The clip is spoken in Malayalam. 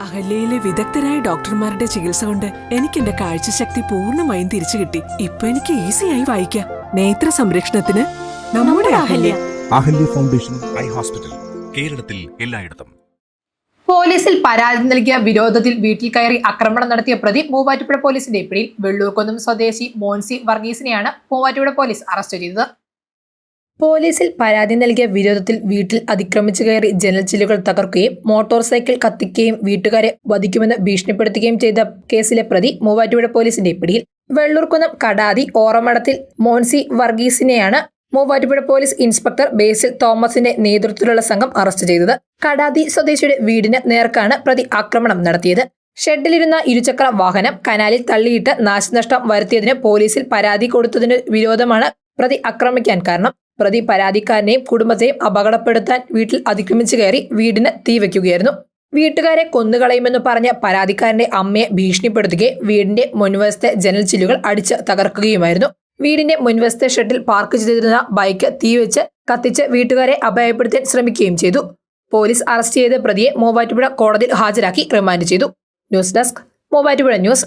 അഹല്യയിലെ വിദഗ്ധരായ ഡോക്ടർമാരുടെ ചികിത്സ കൊണ്ട് എനിക്ക് എന്റെ കാഴ്ചശക്തി പൂർണമായും തിരിച്ചു കിട്ടി. ഇപ്പൊ എനിക്ക് ഈസിയായി വായിക്കാം. നേത്ര സംരക്ഷണത്തിന് നമ്മുടെ Ahalya. Ahalya. Foundation eye hospital കേരളത്തിൽ എല്ലായിടത്തും. പോലീസിൽ പരാതി നൽകിയ വിരോധത്തിൽ വീട്ടിൽ കയറി ആക്രമണം നടത്തിയ പ്രതി മൂവാറ്റുപുഴ പോലീസിന്റെ പിടിയിൽ വെള്ളൂർക്കുന്നം സ്വദേശി മോൻസി വർഗീസിനെയാണ് മൂവാറ്റുപുഴ പോലീസ് അറസ്റ്റ് ചെയ്തത്. പോലീസിൽ പരാതി നൽകിയ വിരോധത്തിൽ വീട്ടിൽ അതിക്രമിച്ചു കയറി ജനൽ ചില്ലുകൾ തകർക്കുകയും മോട്ടോർ സൈക്കിൾ കത്തിക്കുകയും വീട്ടുകാരെ വധിക്കുമെന്ന് ഭീഷണിപ്പെടുത്തുകയും ചെയ്ത കേസിലെ പ്രതി മൂവാറ്റുപുഴ പോലീസിന്റെ പിടിയിൽ. വെള്ളൂർക്കുന്നം കടാതി ഓറമടത്തിൽ മോൻസി വർഗീസിനെയാണ് മൂവാറ്റുപുഴ പോലീസ് ഇൻസ്പെക്ടർ ബേസിൽ തോമസിന്റെ നേതൃത്വത്തിലുള്ള സംഘം അറസ്റ്റ് ചെയ്തത്. കടാതി സ്വദേശിയുടെ വീടിന് നേർക്കാണ് പ്രതി ആക്രമണം നടത്തിയത്. ഷെഡിലിരുന്ന ഇരുചക്ര വാഹനം കനാലിൽ തള്ളിയിട്ട് നാശനഷ്ടം വരുത്തിയതിന് പോലീസിൽ പരാതി കൊടുത്തതിന് വിരോധമാണ് പ്രതി ആക്രമിക്കാൻ കാരണം. പ്രതി പരാതിക്കാരനെയും കുടുംബത്തെയും അപകടപ്പെടുത്താൻ വീട്ടിൽ അതിക്രമിച്ചു കയറി വീടിന് തീവയ്ക്കുകയായിരുന്നു വീട്ടുകാരെ കൊന്നുകളയുമെന്ന് പറഞ്ഞ പരാതിക്കാരന്റെ അമ്മയെ ഭീഷണിപ്പെടുത്തുകയും വീടിന്റെ മുൻവശത്തെ ജനൽ ചില്ലുകൾ അടിച്ച് തകർക്കുകയുമായിരുന്നു. വീടിന്റെ മുൻവശത്തെ ഷെഡിൽ പാർക്ക് ചെയ്തിരുന്ന ബൈക്ക് തീവെച്ച് കത്തിച്ച് വീട്ടുകാരെ അപായപ്പെടുത്താൻ ശ്രമിക്കുകയും ചെയ്തു. പോലീസ് അറസ്റ്റ് ചെയ്ത പ്രതിയെ മൂവാറ്റുപുഴ കോടതിയിൽ ഹാജരാക്കി റിമാൻഡ് ചെയ്തു. News desk Muvattupuzha news.